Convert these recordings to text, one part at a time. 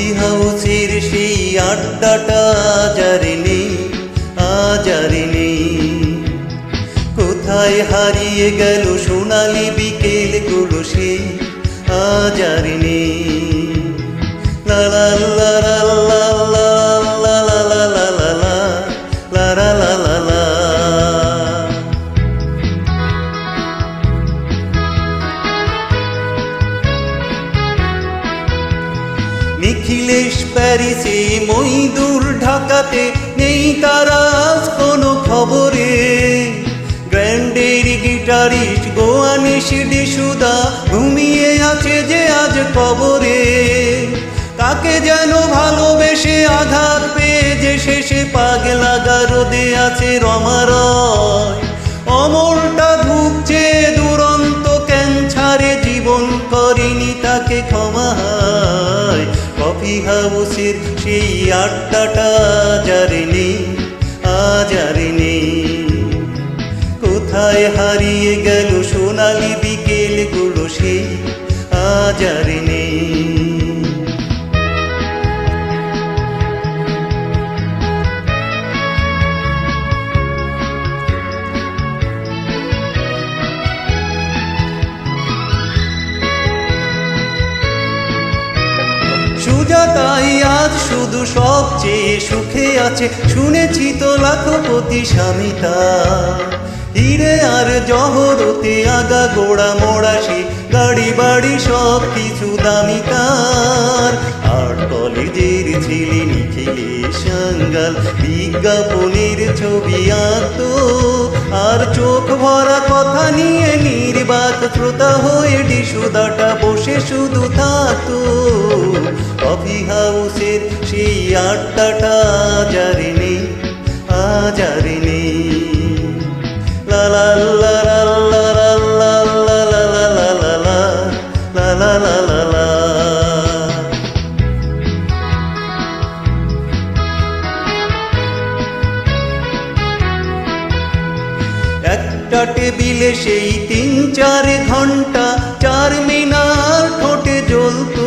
Coffee সেই আড্ডাটা আজার নেই কোথায় হারিয়ে গেল সোনালি বিকেলগুলো সেই আজার নেই লা লা লা লা লা নিখিলেশ প্যারিসে মইদুর ঢাকাতে নেই তারা কোনো খবরে। গ্র্যান্ডের গিটারিস্ট গোয়ানিশ ডিসুদা ঘুমিয়ে আছে যে আজ কবরে। কাকে যেন ভালোবেসে আঘাত পেয়ে যে শেষে পাগলা গারদে আছে রমারয়। অমরটা ঢুকছে হাউসের সেই আড্ডাটা জারিনি নেই নেই কোথায় হারিয়ে গেল সোনালি বিকেলগুলো সেই আজারে নেই সুজাতাই আজ শুধু সবচেয়ে সুখে আছে। শুনেছি তো লাখপতি স্বামিতা। হিরে আর জহরতে আগা গোড়া মোড়াসি গাড়ি বাড়ি সব কিছু দামি তার। আর কলেজের ছেলে সাঙ্গাল বিজ্ঞাপনের ছবি আত আর চোখ ভরা কথা নিয়ে নির্বাক শ্রোতা হয়ে ডিসুদাটা বসে শুধু থাকতো। কফি হাউসের সেই আড্ডাটা আজারে নেই আজারে টেবিলে সেই তিন চার ঘণ্টা চার মিনার ঠোঁটে জ্বলতো।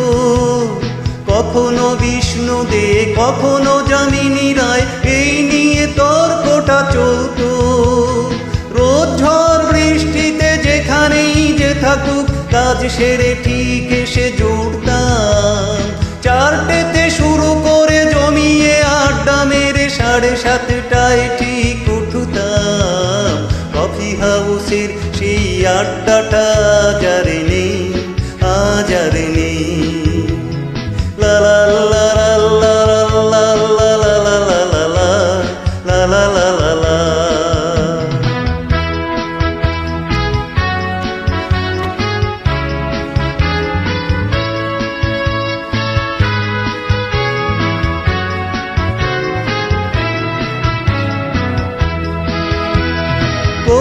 কখনো বিষ্ণু দে, কখনো জামিনী রায়, এই নিয়ে তর্কটা চলতো। রোজ ঝড় বৃষ্টিতে যেখানেই যে থাকুক, কাজ সেরে ঠিক এসে জুড়তাম চারটেতে শুরু করে জমিয়ে আড্ডা মেরে সাড়ে সাতটায় ঠিক আড্ডাটা যারে নেই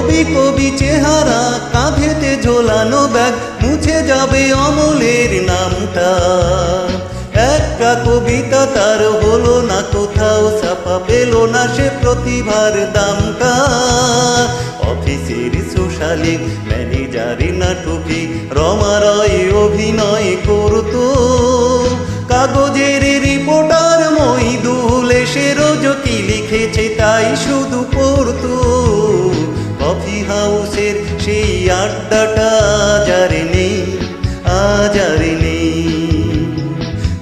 কবি কবি চেহারা, কাঁধেতে ঝোলানো ব্যাগ, মুছে যাবে অমলের নামটা। একটা কবিতা তার হলো না, কোথাও ছাপা পেল না সে প্রতিভার দামটা। অফিসের সোশ্যালিক ম্যানেজারে নাটকে রমারয় অভিনয় করতো। কাগজের রিপোর্টার মইদুল এসে রোজ কি লিখেছে, তাই শুধু পড়তো। কফি হাউসের সেই আড্ডাটা আজারে নেই আজারে নেই।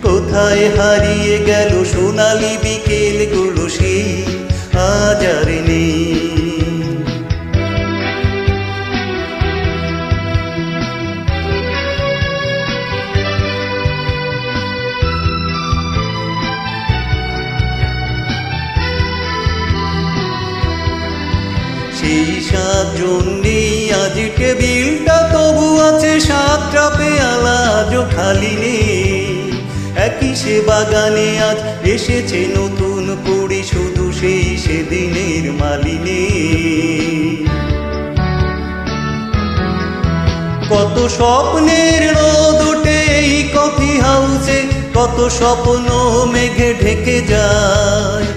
কোথায় হারিয়ে গেল সোনালি বিকেল সাতজন নেই আজ টেবিলটা তবু আছে, সাতটা পেয়ালা আজও খালি নেই। একই সে বাগানে আজ এসেছে নতুন কুড়ি শুধু সেই সেদিনের মালিনে। কত স্বপ্নের রোদ ওঠে এই কফি হাউসে, কত স্বপ্ন মেঘে ঢেকে যায়।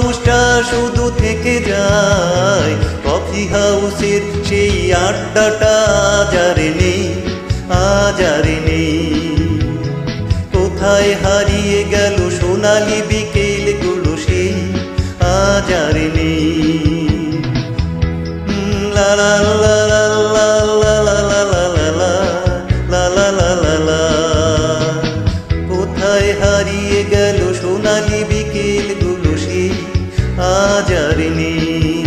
হাউসটা শুধু থেকে যায়। কফি হাউসের সেই আড্ডাটা আজারে নেই আজারে নেই। কোথায় হারিয়ে গেল সোনালি বিকেলগুলো সেই আজারে নেই। লা লা বাজার নেই